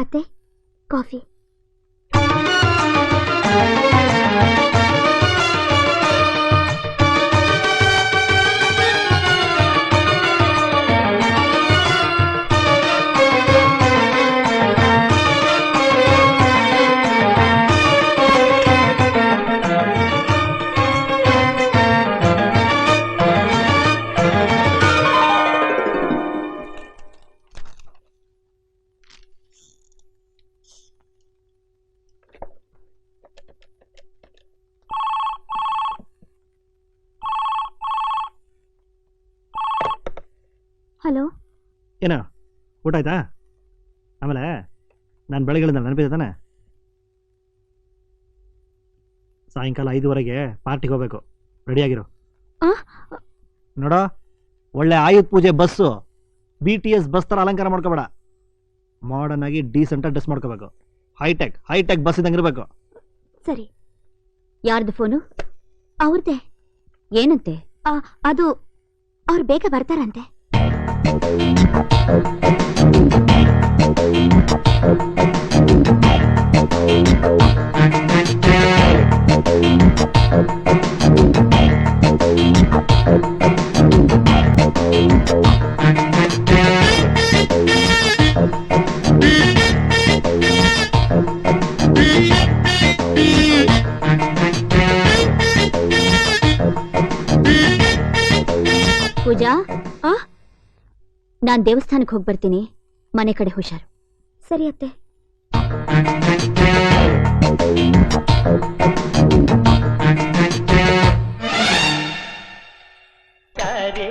ಅತ್ತೆ coffee hello? ಏನೋ ಊಟ ಆಯ್ತಾ? ಆಮೇಲೆ ನಾನು ಬೆಳಗ್ಗೆ ನೆನಪಿದೆ ತಾನೆ. ಸಾಯಂಕಾಲ ಐದುವರೆಗೆ ಪಾರ್ಟಿಗೆ ಹೋಗ್ಬೇಕು. ರೆಡಿಯಾಗಿರು ಆ? ನೋಡ ಒಳ್ಳೆ Ayudha Puja bus. B T S bus ಥರ ಅಲಂಕಾರ ಮಾಡ್ಕೋಬೇಡ. ಮಾಡರ್ನ್ ಆಗಿ ಡೀಸೆಂಟಾಗಿ ಡ್ರೆಸ್ ಮಾಡ್ಕೋಬೇಕು. ಹೈಟೆಕ್ ಹೈಟೆಕ್ ಬಸ್ ಇದ್ದಂಗೆ ಇರಬೇಕು. ಸರಿ. ಯಾರ್ದು ಫೋನು? ಅವ್ರದ್ದೇ ಏನಂತೆ? ಅದು ಅವ್ರು ಬೇಗ ಬರ್ತಾರಂತೆ. ಪೂಜಾ ಆ? ನಾನ್ ದೇವಸ್ಥಾನಕ್ಕೆ ಹೋಗಿ ಬರ್ತೀನಿ ಮನೆ ಕಡೆ ಹುಷಾರು. ಸರಿ ಅತ್ತೆ. ಸರಿ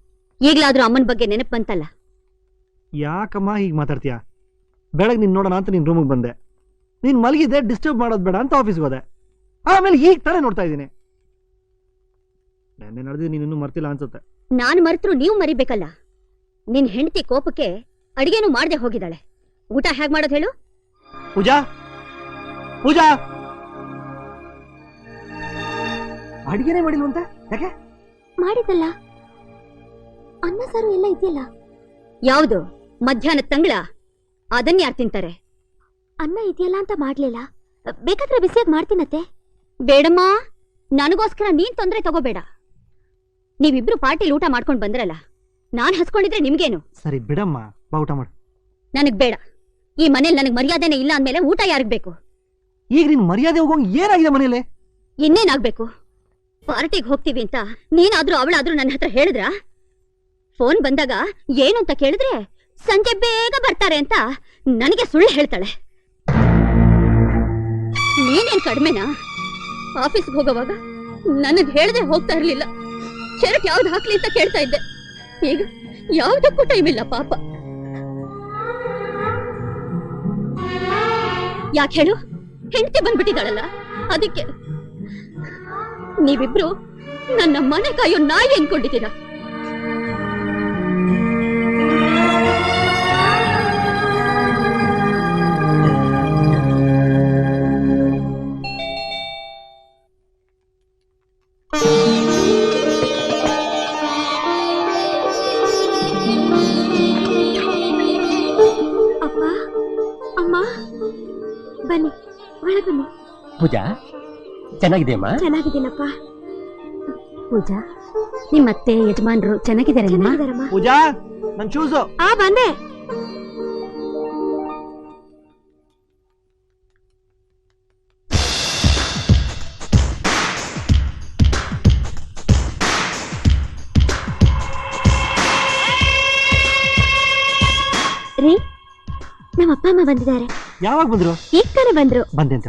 ಈಗ್ಲಾದ್ರೂ ಅಮ್ಮನ ಬಗ್ಗೆ ನೆನಪು ಬಂತಲ್ಲ? ಯಾಕಮ್ಮ ಹೀಗೆ ಮಾತಾಡ್ತೀಯಾ? ಬೆಳಗ್ಗೆ ನೀನು ನೋಡೋಣ ಅಂತ ನಿನ್ನ ರೂಮಿಗೆ ಬಂದೆ. ನೀನು ಮಲಗಿದ್ದೆ ಡಿಸ್ಟರ್ಬ್ ಮಾಡೋದು ಬೇಡ ಅಂತ ಆಫೀಸ್ಗೆ ಹೋದೆ. ಆಮೇಲೆ ಈಗ ತಾನೇ ನೋಡ್ತಾ ಇದ್ದೀನಿ. ನೆನ್ನೆ ನಡೆದಿದ್ದು ನೀನು ಇನ್ನೂ ಮರ್ತಿಲ್ಲ ಅನ್ಸುತ್ತೆ. ನಾನ್ ಮರೆತ್ರು ನೀವು ಮರಿಬೇಕಲ್ಲ? ನಿನ್ ಹೆಂಡತಿ ಕೋಪಕ್ಕೆ ಅಡಿಗೆನೂ ಮಾಡದೆ ಹೋಗಿದ್ದಾಳೆ. ಊಟ ಹೇಗ್ ಮಾಡೋದು ಹೇಳು? ಪೂಜಾ? ಪೂಜಾ? ಅಡಿಗೆನೇ ಮಾಡಿಲ್ವಂತೆ? ಯಾಕೆ? ಮಾಡಿದಲ್ಲ ಅನ್ನ ಸಾರು ಎಲ್ಲ ಇದೆಯಲ್ಲ? ಯಾವುದು? ಮಧ್ಯಾಹ್ನ ತಂಗಳ? ಅದನ್ನ ಯಾರು ತಿಂತಾರೆ? ಅನ್ನ ಇದೆಯಲ್ಲ ಅಂತ ಮಾಡ್ಲಿಲ್ಲ. ಬೇಕಾದ್ರೆ ಬಿಸಿಯಾಗಿ ಮಾಡ್ತೀನತ್ತೆ. ಬೇಡಮ್ಮ ನನಗೋಸ್ಕರ ನೀನ್ ತೊಂದರೆ ತಗೋಬೇಡ. ನೀವಿಬ್ರು ಪಾರ್ಟಿಲಿ ಊಟ ಮಾಡ್ಕೊಂಡು ಬಂದ್ರಲ್ಲ ನಾನ್ ಹಸ್ಕೊಂಡಿದ್ರೆ ನಿಮ್ಗೇನು? ಸರಿ ಬಿಡಮ್ಮ. ಬಾ ಊಟ ಮಾಡು. ನನಗ್ ಬೇಡ. ಈ ಮನೇಲಿ ನನಗ್ ಮರ್ಯಾದೆನೇ ಇಲ್ಲ ಅಂದ್ಮೇಲೆ ಊಟ ಯಾರಿಗ್ ಬೇಕು? ಈಗ ನಿನ್ ಮರ್ಯಾದೆ ಹೋಗೋಂಗ್ ಏನಾಗಿದೆ ಮನೇಲಿ? ಇನ್ನೇನಾಗ್ಬೇಕು? ಪಾರ್ಟಿಗೆ ಹೋಗ್ತೀವಿ ಅಂತ ನೀನಾದ್ರೂ ಅವಳಾದ್ರೂ ನನ್ನ ಹತ್ರ ಹೇಳಿದ್ರ? ಫೋನ್ ಬಂದಾಗ ಏನು ಅಂತ ಕೇಳಿದ್ರೆ ಸಂಜೆ ಬೇಗ ಬರ್ತಾರೆ ಅಂತ ನನಗೆ ಸುಳ್ಳು ಹೇಳ್ತಾಳೆ. ನೀನೇನ್ ಕಡಿಮೆನಾ? ಆಫೀಸ್ಗೆ ಹೋಗೋವಾಗ ನನಗ್ ಹೇಳ್ದೆ ಹೋಗ್ತಾ ಇರ್ಲಿಲ್ಲ. ಶರ್ಟ್ ಯಾವ್ದು ಹಾಕ್ಲಿ ಅಂತ ಕೇಳ್ತಾ ಇದ್ದೆ. ಈಗ ಯಾವ್ದಕ್ಕೂ ಟೈಮ್ ಇಲ್ಲ ಪಾಪ. ಯಾಕೆ ಹೇಳು? ಹೆಂಡತಿ ಬಂದ್ಬಿಟ್ಟಿದ್ದಾಳಲ್ಲ. ಅದಕ್ಕೆ ನೀವಿಬ್ರು ನನ್ನ ಮನೆ ಕಾಯೋ ನಾಯಿ ಅನ್ಕೊಂಡಿದ್ದೀರಾ? ಚೆನ್ನಾಗಿದೆಯಮ್ಮ? ಚೆನ್ನಾಗಿದ್ದೀನಪ್ಪ. ಪೂಜಾ ನಿಮ್ಮತ್ತೆ ಯಜಮಾನ್ರು ಚೆನ್ನಾಗಿದ್ದಾರೆ ಪೂಜಾ ನನ್ ಶೂಸು ಆ ಬಂದೆ. ರೀ ನಮ್ಮ ಅಪ್ಪ ಅಮ್ಮ ಬಂದಿದ್ದಾರೆ. ಯಾವಾಗ ಬಂದ್ರು? ಈಗ ತಾನೇ ಬಂದ್ರು. ಬಂದೆ ಅಂತ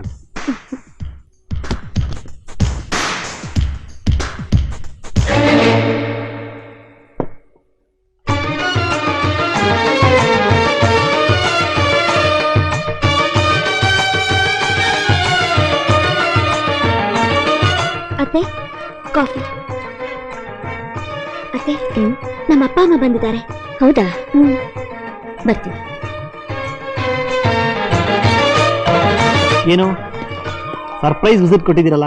ಅತ್ತೆ ಕಾಫಿ. ನಮ್ಮ ಅಪ್ಪ ಅಮ್ಮ ಬಂದಿದ್ದಾರೆ. ಹೌದಾ? ಬರ್ತೀವಿ ಏನು? ಸರ್ಪ್ರೈಸ್ ವಿಸಿಟ್ ಕೊಟ್ಟಿದ್ದೀರಲ್ಲ?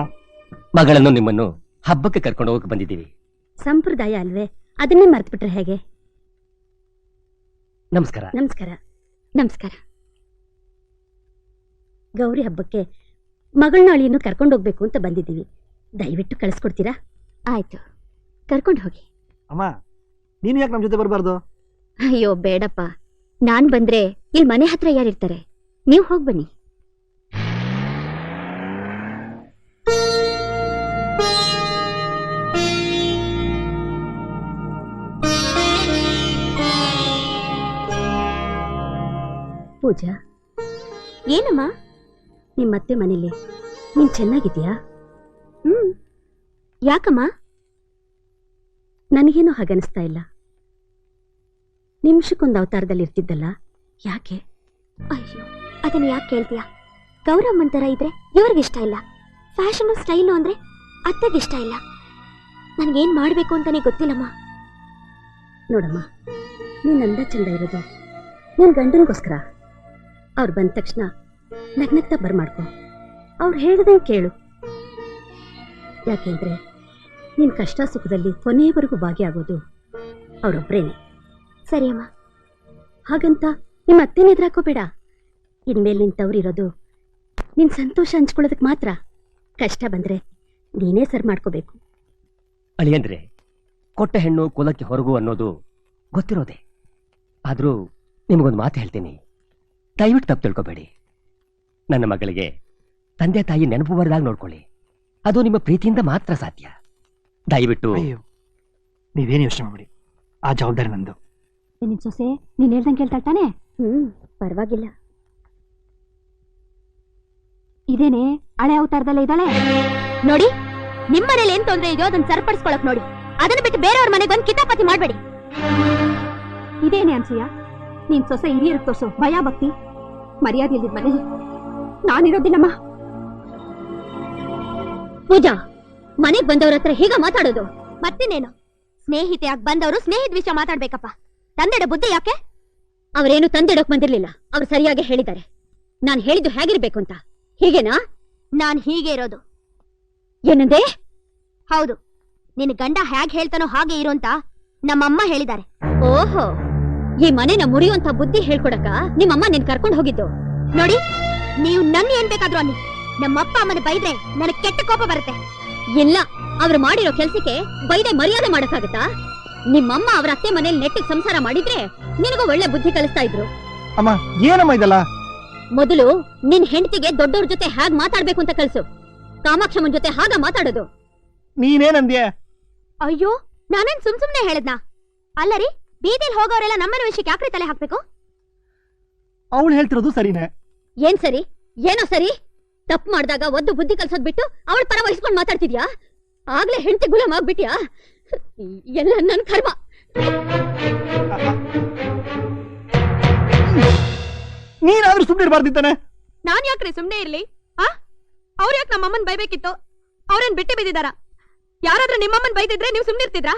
ಮಗಳನ್ನು ನಿಮ್ಮನ್ನು ಹಬ್ಬಕ್ಕೆ ಕರ್ಕೊಂಡು ಹೋಗ್ ಬಂದಿದ್ದೀವಿ. ಸಂಪ್ರದಾಯ ಅಲ್ವೇ? ಅದನ್ನೇ ಮರ್ತ್ಬಿಟ್ರೆ ಹೇಗೆ? ನಮಸ್ಕಾರ. ನಮಸ್ಕಾರ. ನಮಸ್ಕಾರ. ಗೌರಿ ಹಬ್ಬಕ್ಕೆ ಮಗಳನ್ನ ಅಳಿಯನ್ನು ಕರ್ಕೊಂಡು ಹೋಗ್ಬೇಕು ಅಂತ ಬಂದಿದ್ದೀವಿ. ದಯವಿಟ್ಟು ಕಳಿಸ್ಕೊಡ್ತೀರಾ? ಆಯ್ತು. ಕರ್ಕೊಂಡು ಹೋಗಿ. ಅಮ್ಮ ನೀನು ಯಾಕೆ ನಮ್ಮ ಜೊತೆ ಬರಬಾರ್ದು? ಅಯ್ಯೋ ಬೇಡಪ್ಪ. ನಾನು ಬಂದ್ರೆ ಇಲ್ಲಿ ಮನೆ ಹತ್ರ ಯಾರಿರ್ತಾರೆ? ನೀವು ಹೋಗಿ ಬನ್ನಿ. ಪೂಜಾ? ಏನಮ್ಮ? ನಿಮ್ಮತ್ತೆ ಮನೇಲಿ. ನೀನ್ ಚೆನ್ನಾಗಿದ್ಯಾ ಹ್ಮ್. ಯಾಕಮ್ಮ? ನನಗೇನು ಹಾಗನ್ನಿಸ್ತಾ ಇಲ್ಲ. ನಿಮಿಷಕ್ಕೊಂದು ಅವತಾರದಲ್ಲಿ ಇರ್ತಿದ್ದಲ್ಲ? ಯಾಕೆ? ಅಯ್ಯೋ ಅದನ್ನ ಯಾಕೆ ಕೇಳ್ತೀಯ? ಗೌರಮ್ಮನ್ ಅಂತರ ಇದ್ರೆ ಇವ್ರಿಗೆ ಇಷ್ಟ ಇಲ್ಲ. ಫ್ಯಾಷನ್ ಸ್ಟೈಲು ಅಂದ್ರೆ ಅತ್ತೆಗೆ ಇಷ್ಟ ಇಲ್ಲ. ನನ್ಗೇನ್ ಮಾಡ್ಬೇಕು ಅಂತಾನೆ ಗೊತ್ತಿಲ್ಲಮ್ಮ. ನೋಡಮ್ಮ ನೀನ್ ಅಂದ ಚಂದ ಇರೋದು. ನಿನ್ ಗಂಡನಿಗೋಸ್ಕರ. ಅವ್ರು ಬಂದ ತಕ್ಷಣ ನಗ್ನಗ್ತಾ ಬರ್ಮಾಡ್ಕೊ. ಅವ್ರು ಹೇಳ್ದಂಗೆ ಕೇಳು. ಯಾಕೆಂದ್ರೆ ನಿನ್ ಕಷ್ಟ ಸುಖದಲ್ಲಿ ಕೊನೆಯವರೆಗೂ ಭಾಗಿಯಾಗೋದು ಅವರೊಬ್ಬರೇನೆ ಸರಿ ಅಮ್ಮ ಹಾಗಂತ ನಿಮ್ಮ ಅತ್ತೆನ ಎದುರಾಕೋಬೇಡ ಇನ್ಮೇಲೆ ನಿನ್ ತವರಿರೋದು ನಿನ್ ಸಂತೋಷ ಹಂಚ್ಕೊಳ್ಳೋದಕ್ಕೆ ಮಾತ್ರ. ಕಷ್ಟ ಬಂದ್ರೆ ನೀನೇ ಸರ್ ಮಾಡ್ಕೋಬೇಕು. ಅಳಿಯಂದ್ರೆ, ಕೊಟ್ಟ ಹೆಣ್ಣು ಕುಲಕ್ಕೆ ಹೊರಗು ಅನ್ನೋದು ಗೊತ್ತಿರೋದೆ. ಆದ್ರೂ ನಿಮಗೊಂದು ಮಾತು ಹೇಳ್ತೀನಿ. ದಯವಿಟ್ಟು ತಪ್ಪು ತಿಳ್ಕೊಬೇಡಿ. ನನ್ನ ಮಗಳಿಗೆ ತಂದೆ ತಾಯಿ ನೆನಪು ಬರದಾಗ ನೋಡ್ಕೊಳ್ಳಿ. ಅದು ನಿಮ್ಮ ಪ್ರೀತಿಯಿಂದ ಮಾತ್ರ ಸಾಧ್ಯ. ದಯವಿಟ್ಟು ಅಯ್ಯೋ ನೀವೇನು ಯೋಚನೆ ಮಾಡಿ ಆ ಜವಾಬ್ದಾರಿ ನಂದು. ನಿನ್ ಸೊಸೆ ನೀನ್ ಹೇಳ್ದಂಗೆ ಹೇಳ್ತಾಳ್ತಾನೆ ಹ್ಮ್ ಪರವಾಗಿಲ್ಲ. ಇದೇನೆ ಹಳೆ ಅವತಾರದಲ್ಲೇ ಇದ್ದಾಳೆ? ನೋಡಿ ನಿಮ್ ಮನೇಲಿ ಏನ್ ತೊಂದ್ರೆ ಇದೆಯೋ ಅದನ್ನ ಸರಿಪಡಿಸ್ಕೊಳಕ್ ನೋಡಿ. ಅದನ್ನ ಬಿಟ್ಟು ಬೇರೆಯವ್ರ ಮನೆಗೆ ಬಂದು ಕಿತಾಪತಿ ಮಾಡ್ಬೇಡಿ. ಇದೇನೆ ಅನ್ಸೂಯ? ನೀನ್ ಸೊಸೆ ಹಿರಿಯರ್ ತೋರ್ಸೋ. ಭಯ ಭಕ್ತಿ. ಮರ್ಯಾದೆ ಇಲ್ದಿದ್ ಮನೇಲಿ ನಾನಿರೋದಿಲ್ಲಮ್ಮ ಪೂಜಾ ಮನೆಗ್ ಬಂದವ್ರ ಹತ್ರ ಹೀಗ ಮಾತಾಡೋದು? ಮತ್ತಿನ್ನೇನು ಸ್ನೇಹಿತೆಯಾಗಿ ಬಂದವರು ಸ್ನೇಹಿತ ವಿಷಯ ಮಾತಾಡ್ಬೇಕಪ್ಪ. ತಂದೆಡ ಬುದ್ಧಿ ಯಾಕೆ? ಅವರೇನು ತಂದೆಡಕ್ ಬಂದಿರ್ಲಿಲ್ಲ. ಅವ್ರು ಸರಿಯಾಗಿ ಹೇಳಿದ್ದಾರೆ. ನಾನ್ ಹೇಳಿದ್ದು ಹೇಗಿರ್ಬೇಕು ಅಂತ. ಹೀಗೇನಾ? ನಾನ್ ಹೀಗೆ ಇರೋದು. ಏನಂದೆ? ಹೌದು. ನಿನ್ ಗಂಡ ಹೇಗ್ ಹೇಳ್ತಾನೋ ಹಾಗೆ ಇರು ಅಂತ ನಮ್ಮಮ್ಮ ಹೇಳಿದ್ದಾರೆ. ಓಹೋ. ಈ ಮನೆನ ಮುರಿಯುವಂತ ಬುದ್ಧಿ ಹೇಳ್ಕೊಡಕ ನಿಮ್ಮಮ್ಮ ನಿನ್ ಕರ್ಕೊಂಡು ಹೋಗಿದ್ದು. ನೋಡಿ ನೀವು ನನ್ ಏನ್ ಬೇಕಾದ್ರು ಅನ್ನಿ. ನಮ್ಮಪ್ಪ ಅಮ್ಮನ ಬೈದ್ರೆ ನನಗೆ ಕೆಟ್ಟ ಕೋಪ ಬರುತ್ತೆ. ಇಲ್ಲ ಅವ್ರು ಮಾಡಿರೋ ಕೆಲ್ಸಕ್ಕೆ ಬೈದೆ ಮರ್ಯಾದೆ ಮಾಡಕ್ಕಾಗತ್ತಾ? ನಿಮ್ಮಮ್ಮ ಅವ್ರ ಅತ್ತೆ ಮನೇಲಿ ನೆಟ್ಟಿಗೆ ಸಂಸಾರ ಮಾಡಿದ್ರೆ ನಿನಗೂ ಒಳ್ಳೆ ಬುದ್ಧಿ ಕಲಿಸ್ತಾ ಇದ್ರು. ಅಮ್ಮ ಏನಮ್ಮ ಇದಲ್ಲ? ಮೊದಲು ನಿನ್ ಹೆಂಡತಿಗೆ ದೊಡ್ಡವ್ರ ಜೊತೆ ಹೇಗ್ ಮಾತಾಡ್ಬೇಕು ಅಂತ ಕಲ್ಸು ಕಾಮಾಕ್ಷಮ್ಮನ್ ಜೊತೆ ಹಾಗ ಮಾತಾಡೋದು. ನೀನೇನಂದ್ಯ? ಅಯ್ಯೋ ನಾನೇನ್ ಸುಮ್ ಸುಮ್ನೆ ಹೇಳದ್ನಾ ಅಲ್ಲರಿ ಬೀದಿಲ್ ಹೋಗೋರೆಲ್ಲ ನಮ್ಮನ ವಿಷಯಕ್ಕೆ ಯಾಕ್ರಿ ತಲೆ ಹಾಕ್ಬೇಕು? ಅವಳು ಹೇಳ್ತಿರೋದು ಸರಿನೇ. ಏನ್ ಸರಿ? ಏನೋ ಸರಿ? ತಪ್ಪು ಮಾಡಿದಾಗ ಒದ್ದು ಬುದ್ಧಿ ಕಲ್ಸೋದ್ ಬಿಟ್ಟು ಅವಳ ಪರ ವಹಿಸ್ಕೊಂಡು ಮಾತಾಡ್ತಿದ್ಯಾ? ಆಗ್ಲೇ ಹೆಂಡತಿ ಗುಲಾಮ್ ಆಗ್ಬಿಟ್ಯಾ? ಎಲ್ಲ ನನ್ ಕರ್ಮ. ನೀನಾದ್ರೂ ಸುಮ್ಮನೆ ಇರಬಾರ್ದಿತ್ತಾನೆ ನಾನ್ ಯಾಕ್ರಿ ಸುಮ್ನೆ ಇರ್ಲಿ? ಆ? ಅವ್ರ ಯಾಕೆ ನಮ್ಮಮ್ಮನ್ ಬೈಬೇಕಿತ್ತು? ಅವ್ರೇನ್ ಬಿಟ್ಟು ಬಿದ್ದಿದಾರ? ಯಾರಾದ್ರೂ ನಿಮ್ಮಮ್ಮನ್ ಬೈದಿದ್ರೆ ನೀವು ಸುಮ್ನೆ ಇರ್ತಿದ್ರಾ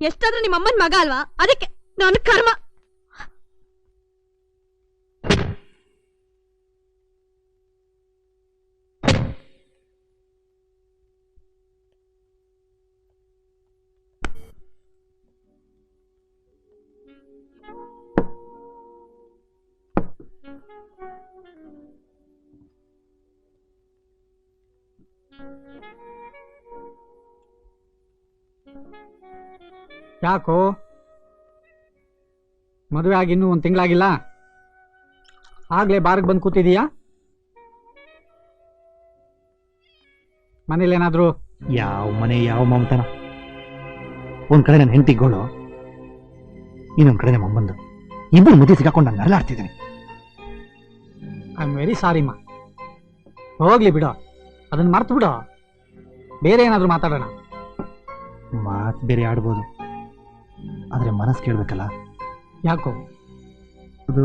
ಎಷ್ಟಾದ್ರೂ ನಿಮ್ಮಮ್ಮನ ಮಗ ಅಲ್ವಾ? ಅದಕ್ಕೆ ನಾನು ಕರ್ಮ. ಯಾಕೋ? ಮದುವೆ ಆಗಿ ಇನ್ನೂ ಒಂದು ತಿಂಗಳಾಗಿಲ್ಲ? ಆಗ್ಲೇ ಬಾರ್ಗ್ ಬಂದು ಕೂತಿದೀಯಾ? ಮನೇಲಿ ಏನಾದ್ರು? ಯಾವ ಮನೆ ಯಾವ ಮಮತನ? ಒಂದ್ ಕಡೆ ನನ್ನ ಹೆಂಡತಿಗಳು ಇನ್ನೊಂದ್ ಕಡೆ ಮಮ್ಮಂದು. ಅಮ್ಮಂದು ಇಬ್ಬರು ಮುದ್ದೆ ಸಿಗಾಕೊಂಡು ನಾನು ನರಳಾಡ್ತಿದ್ದೀನಿ ಐ ಆಮ್ ವೆರಿ ಸಾರಿ ಮಾ. ಹೋಗ್ಲಿ ಬಿಡೋ. ಅದನ್ನ ಮರ್ತು ಬಿಡೋ ಬೇರೆ ಏನಾದರೂ ಮಾತಾಡೋಣ. ಮಾತು ಬೇರೆ ಆಡ್ಬೋದು. ಆದ್ರೆ ಮನಸ್ಸು ಕೇಳಬೇಕಲ್ಲ? ಯಾಕೋ? ಅದು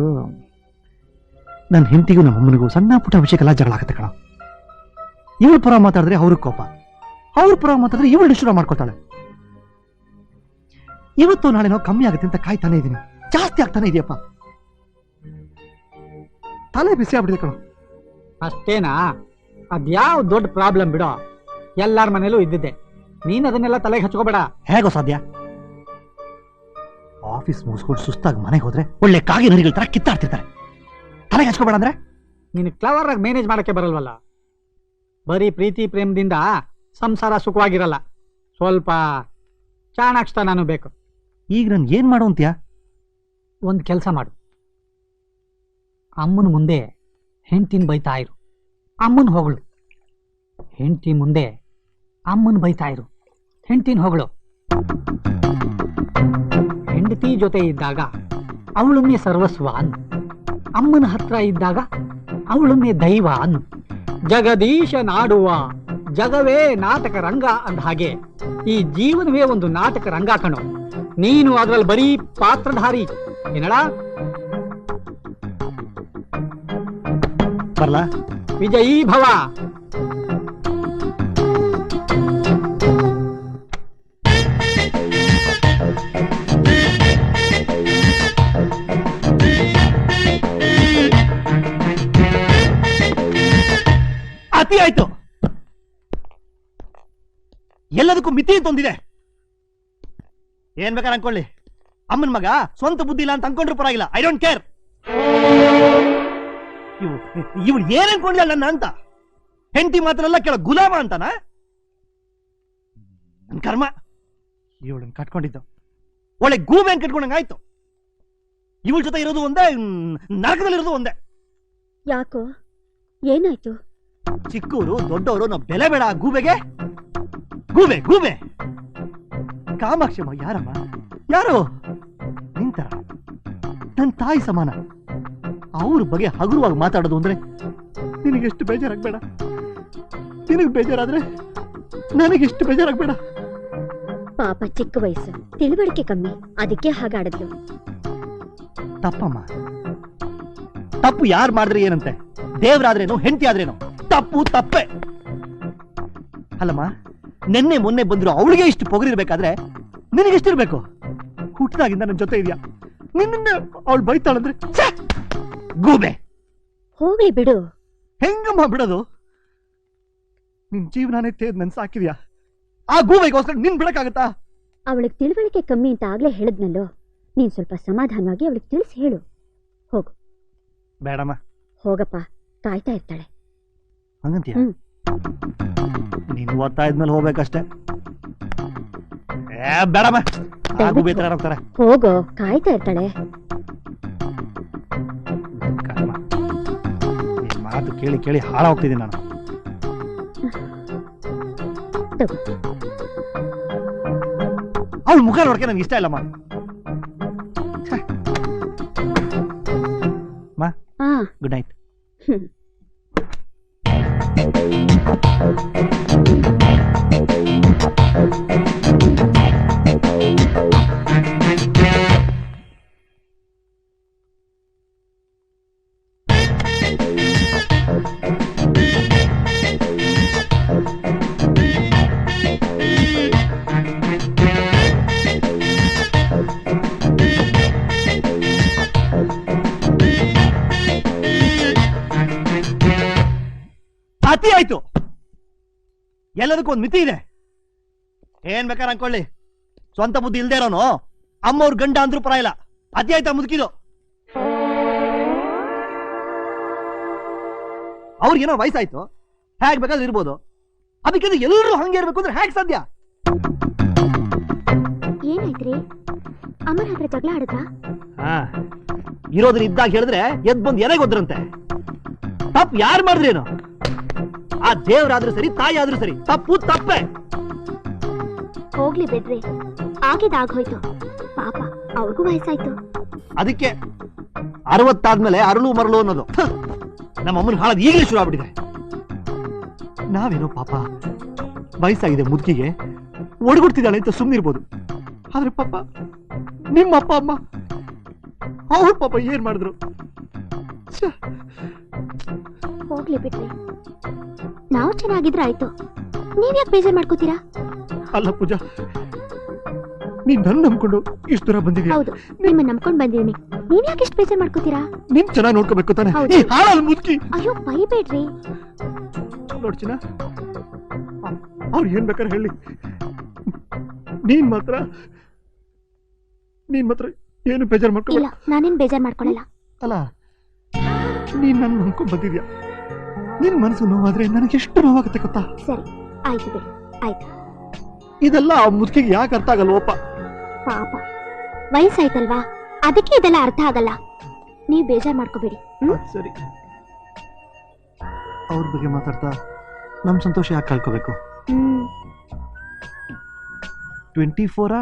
ನನ್ನ ಹೆಂಡತಿಗೂ ನಮ್ಮ ಅಮ್ಮನಿಗೂ ಸಣ್ಣ ಪುಟ್ಟ ವಿಷಯಕ್ಕೆಲ್ಲ ಜಗಳ ಆಗುತ್ತೆ ಕಣ. ಇವಳ ಪರ ಮಾತಾಡಿದ್ರೆ ಅವ್ರಿಗೆ ಕೋಪ. ಅವ್ರ ಪುರ ಮಾತಾಡಿದ್ರೆ ಇವಳು ಡಿಸ್ಟರ್ಬ್ ಮಾಡ್ಕೊತಾಳೆ ಇವತ್ತು ನಾಳೆನೋ ಕಮ್ಮಿ ಆಗುತ್ತೆ ಅಂತ ಕಾಯ್ತಾನೆ ಇದ್ದೀನಿ ಜಾಸ್ತಿ ಆಗ್ತಾನೆ ಇದೆಯಪ್ಪ. ತಲೆ ಬಿಸಿ ಆಗ್ಬಿಡಿದೆ ಕಣ. ಅಷ್ಟೇನಾ? ಅದ್ಯಾವ ದೊಡ್ಡ ಪ್ರಾಬ್ಲಮ್ ಬಿಡೋ? ಎಲ್ಲಾರ ಮನೇಲೂ ಇದ್ದಿದ್ದೆ. ನೀನ್ ಅದನ್ನೆಲ್ಲ ತಲೆಗೆ ಹಚ್ಕೋಬೇಡ. ಹೇಗೋ ಸಾಧ್ಯ? ಆಫೀಸ್ ಮುಗಿಸ್ಕೊಂಡು ಸುಸ್ತಾಗಿ ಮನೆಗೆ ಹೋದ್ರೆ ಒಳ್ಳೆ ಕಾಗಿ ನರಿಗಳ ತರ ಕಿತ್ತಾಡ್ತಿರ್ತಾರೆ. ತಲೆಗೆ ಹಚ್ಕೋಬೇಡ ಅಂದ್ರೆ? ನೀನು ಕ್ಲವರ್ ಆಗಿ ಮ್ಯಾನೇಜ್ ಮಾಡಕ್ಕೆ ಬರಲ್ವಲ್ಲ? ಬರೀ ಪ್ರೀತಿ ಪ್ರೇಮದಿಂದ ಸಂಸಾರ ಸುಖವಾಗಿರಲ್ಲ. ಸ್ವಲ್ಪ ಚಾಣಾಕ್ಷತನೂ ಬೇಕು. ಈಗ ನನ್ಗೆ ಏನು ಮಾಡು ಅಂತೀಯ? ಒಂದು ಕೆಲಸ ಮಾಡು. ಅಮ್ಮನ ಮುಂದೆ ಹೆಂಡ್ತಿನ ಬೈತಾ ಇರು. ಅಮ್ಮನ ಹೊಗಳು. ಹೆಂಡ್ತಿ ಮುಂದೆ ಅಮ್ಮನ ಬೈತಾ ಇರು. ಹೆಂಡ್ತಿನ ಹೊಗಳು. ಹೆಂಡತಿ ಜೊತೆ ಇದ್ದಾಗ ಅವಳನ್ನೇ ಸರ್ವಸ್ವ ಅನ್ನು ಅಮ್ಮನ ಹತ್ರ ಇದ್ದಾಗ ಅವಳನ್ನೇ ದೈವ ಅನ್ನು ಜಗದೀಶ ನಾಡುವ ಜಗವೇ ನಾಟಕ ರಂಗ ಅಂದ ಹಾಗೆ ಈ ಜೀವನವೇ ಒಂದು ನಾಟಕ ರಂಗ ಕಣೋ. ನೀನು ಅದರಲ್ಲಿ ಬರೀ ಪಾತ್ರಧಾರಿ. ಏನಡ? ಬರ್ಲಾ? ವಿಜಯೀ ಭವ ಅತಿ ಆಯ್ತು. ಎಲ್ಲದಕ್ಕೂ ಮಿತಿ ಅಂತ ಒಂದಿದೆ ಏನ್ ಬೇಕಾದ್ರೆ ಅನ್ಕೊಳ್ಳಿ. ಅಮ್ಮನ ಮಗ ಸ್ವಂತ ಬುದ್ಧಿ ಇಲ್ಲ ಅಂತ ಅನ್ಕೊಂಡ್ರು ಪರವಾಗಿಲ್ಲ. ಐ ಡೋಂಟ್ ಕೇರ್ ಇವು, ಇವಳು ಏನ್ ಅನ್ಕೊಂಡಿಲ್ಲ ನನ್ನ ಅಂತ. ಹೆಂಡತಿ ಮಾತ್ರಲ್ಲ ಕೇಳ ಗುಲಾಮ ಅಂತಾನ? ನನ್ ಕರ್ಮ. ಇವಳನ್ನ ಕಟ್ಕೊಂಡಿದ್ದು. ಒಳ್ಳೆ ಗೂಬೆ ಕಟ್ಕೊಂಡಂಗ ಆಯ್ತು. ಇವಳ ಜೊತೆ ಇರೋದು ಒಂದೇ ನರಕದಲ್ಲಿ ಇರೋದು ಒಂದೇ. ಯಾಕೋ? ಏನಾಯ್ತು? ಚಿಕ್ಕವರು ದೊಡ್ಡವರು ನಾವು ಬೆಲೆ ಬೇಡ ಗೂಬೆಗೆ? ಗೂಬೆ ಗೂಬೆ! ಕಾಮಾಕ್ಷಮ್ಮ ಯಾರಮ್ಮ? ಯಾರು? ನಿಂತರ. ನನ್ನ ತಾಯಿ ಸಮಾನ. ಅವ್ರ ಬಗ್ಗೆ ಹಗುರವಾಗಿ ಮಾತಾಡೋದು ಅಂದ್ರೆ ನಿನಗೆಷ್ಟು ಬೇಜಾರಾಗ್ಬೇಡ. ನಿನಗೆ ಬೇಜಾರಾದ್ರೆ ನನಗೆಷ್ಟು ಬೇಜಾರಾಗ್ಬೇಡ. ಪಾಪ ಚಿಕ್ಕ ವಯಸ್ಸು ತಿಳುವಳಿಕೆ ಕಮ್ಮಿ ಅದಕ್ಕೆ ಹಾಗಾಡದ್ಲು ತಪ್ಪಮ್ಮ. ತಪ್ಪು ಯಾರು ಮಾಡಿದ್ರೆ ಏನಂತೆ? ದೇವ್ರಾದ್ರೇನು ಹೆಂಡತಿ ಆದ್ರೇನು? ತಪ್ಪು ತಪ್ಪೆ ಅಲ್ಲಮ್ಮ ನಿನ್ನೆ ಮೊನ್ನೆ ಬಂದ್ರು ಅವಳಿಗೆ ಇಷ್ಟು ಪೊಗರಿರ್ಬೇಕಾದ್ರೆ ನಿನಗೆಷ್ಟಿರ್ಬೇಕು ಹುಟ್ಟಿದಾಗಿಂದ ನನ್ನ ಜೊತೆ ಇದೆಯಾ? ನಿನ್ನ ಅವಳು ಬೈತಾಳಂದ್ರೆ! ಗೂಬೆ. ಹೋಗ್ಲಿ ಬಿಡು. ಹೆಂಗಮ್ಮ ಬಿಡೋದು? ನಿನ್ ಜೀವನನೇ ತೇದ್ ನನ್ ಸಾಕಿದ್ಯಾ ಆ ಗೂಬೆಗೋಸ್ಕರ ನಿನ್ ಬಿಡಕ್ಕಾಗತ್ತಾ? ಅವಳಿಗೆ ತಿಳುವಳಿಕೆ ಕಮ್ಮಿ ಅಂತ ಆಗ್ಲೇ ಹೇಳಿದ್ನಲ್ಲೋ? ನೀನ್ ಸ್ವಲ್ಪ ಸಮಾಧಾನವಾಗಿ ಅವಳಿಗೆ ತಿಳಿಸಿ ಹೇಳು. ಹೋಗು. ಬೇಡಮ್ಮ. ಹೋಗಪ್ಪ. ಕಾಯ್ತಾ ಇರ್ತಾಳೆ. ಹಂಗಂತೀಯ? ನೀನು ನೀನು ಒತ್ತಾಯದ್ಮೇಲೆ ಹೋಗ್ಬೇಕಷ್ಟೇ. ಏ ಬೇಡಮ್ಮ. ಆ ಗೂಬೆ ತರ ಹೋಗೋ ಕಾಯ್ತಾ ಇರ್ತಾಳೆ. ಮಾತು ಕೇಳಿ ಕೇಳಿ ಹಾಳಾಗ್ತಿದ್ದೀನಿ ನಾನು. ಅವಳ ಮುಖ ನೋಡ್ಕೆ ನನಗೆ ಇಷ್ಟ ಇಲ್ಲಮ್ಮ. Good night Thank you. ಅತಿ ಆಯ್ತು. ಎಲ್ಲದಕ್ಕೂ ಒಂದು ಮಿತಿ ಇದೆ. ಏನ್ ಬೇಕಾರ ಅನ್ಕೊಳ್ಳಿ. ಸ್ವಂತ ಬುದ್ಧಿ ಇಲ್ದೇ ಇರೋನು. ಅಮ್ಮವ್ರ ಗಂಡ ಅಂದ್ರೂ ಪರ ಇಲ್ಲ ಅತಿ ಆಯ್ತಾ ಮುದುಕಿದು. ಅವ್ರಿಗೇನೋ ವಯಸ್ಸಾಯ್ತು. ಹೇಗ್ ಬೇಕಾದ್ರೆ ಇರ್ಬೋದು. ಅದಕ್ಕೆ ಎಲ್ಲರೂ ಹಂಗೆ ಇರ್ಬೇಕು ಅಂದ್ರೆ ಹೇಗ್ ಸಾಧ್ಯ? ಏನಾಯ್ತ್ರಿ? ಅಮ್ಮನ ಹತ್ರ ಜಗಳ ಆಡದ ಹಾ. ಇರೋದ್ರ ಇದ್ದಾಗ ಹೇಳಿದ್ರೆ ಎದ್ ಬಂದ್ ಎನೆ ಗೊದ್ರಂತೆ ತಪ್ಪು ಯಾರು ಮಾಡಿದ್ರೇನು? ಆ ದೇವ್ರಾದ್ರೂ ಸರಿ ತಾಯಿ ಆದ್ರೂ ಸರಿ ತಪ್ಪು ತಪ್ಪೆ. ಹೋಗ್ಲಿ ಬಿಡ್ರಿ. ಆಗಿದಾಗೋಯ್ತು ಪಾಪ ಅವ್ರಿಗೂ ವಯಸ್ಸಾಯ್ತು. ಅದಕ್ಕೆ ಅರವತ್ತಾದ್ಮೇಲೆ ಅರಳು ಮರಳು ಅನ್ನೋದು! ನಮ್ಮ ಅಮ್ಮನ ಹಾಳದ್ ಈಗಲೇ ಶುರು ಆಗ್ಬಿಟ್ಟಿದೆ. ನಾವೇನೋ ಪಾಪ ವಯಸ್ಸಾಗಿದೆ ಮುದುಕಿಗೆ ಒಡಗುಡ್ತಿದ್ದಾಳೆ ಅಂತ ಸುಮ್ಮನಿರ್ಬೋದು ಆದ್ರೆ ಪಾಪ ನಿಮ್ಮ ಅಪ್ಪ ಅಮ್ಮ ಅವ್ರ ಪಾಪ ಏನ್ ಮಾಡಿದ್ರು? ಹೋಗ್ಲಿ ನಾವು ಚೆನ್ನಾಗಿದ್ರೆ ಆಯ್ತು. ನೀವ್ ಯಾಕೆ ಬೇಜಾರ್ ಮಾಡ್ಕೋತೀರಾ? ಅಲ್ಲ ಪೂಜಾ ನೀನ್ ನನ್ನ ನಂಬ್ಕೊಂಡು ಇಷ್ಟು ದೂರ ಬಂದಿದ್ಯಾ ಹೌದು ನಿಮ್ಮನ್ನ ನಂಬ್ಕೊಂಡ್ ಬಂದಿದ್ದೀನಿ. ನೀವ್ ಯಾಕೆ ಇಷ್ಟು ಬೇಜಾರ್ ಮಾಡ್ಕೋತೀರಾ? ನೀನ್ ಚೆನ್ನಾಗಿ ನೋಡ್ಕೋಬೇಕು ತಾನೆ. ಹೌದು. ಈ ಮುದುಕಿ. ಅಯ್ಯೋ ಬೈಬೇಡ್ರಿ ನೋಡ್ಚಿನ ಅವ್ರು ಏನ್ ಬೇಕಾದ್ರೆ ಹೇಳಿ. ನೀನ್ ಮಾತ್ರ ನೀನ್ ಮಾತ್ರ ಏನು ಬೇಜಾರ್ ಇಲ್ಲ ಮಾಡ್ಕೋಬೇಡ ನಾನೇನ್ ಬೇಜಾರ್ ಮಾಡ್ಕೊಳಲ್ಲ. ಅಲ್ಲ ನೀನ್ ನನ್ ನಂಬ್ಕೊಂಡ್ ಬಂದಿದ್ಯಾ ನಿನ್ ಮನಸ್ಸು ನೋವಾದ್ರೆ ನನಗೆ ಎಷ್ಟು ನೋವಾಗುತ್ತೆ ಗೊತ್ತಾ? ಸರಿ ಆಯ್ತು ಬಿಡಿ ಆಯ್ತು. ಇದೆಲ್ಲ ಆ ಮುದುಕಿಗೆ ಯಾಕೆ ಅರ್ಥ ಆಗಲ್ವಪ್ಪ ಪಾಪ. ವಯಸ್ಸಾಯ್ತಲ್ವಾ? ಅದಕ್ಕೆ ಇದೆಲ್ಲ ಅರ್ಥ ಆಗಲ್ಲ. ನೀವು ಬೇಜಾರ್ ಮಾಡ್ಕೋಬೇಡಿ ಹ್ಮ್ ಸರಿ. ಅವ್ರ ಬಗ್ಗೆ ಮಾತಾಡ್ತಾ ನಮ್ ಸಂತೋಷ ಯಾಕೆ ಕಳ್ಕೋಬೇಕು? ಹ್ಮ್. ಟ್ವೆಂಟಿ ಫೋರಾ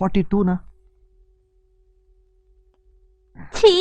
ಫಾರ್ಟಿ ಟೂನಾ? ಛೀ.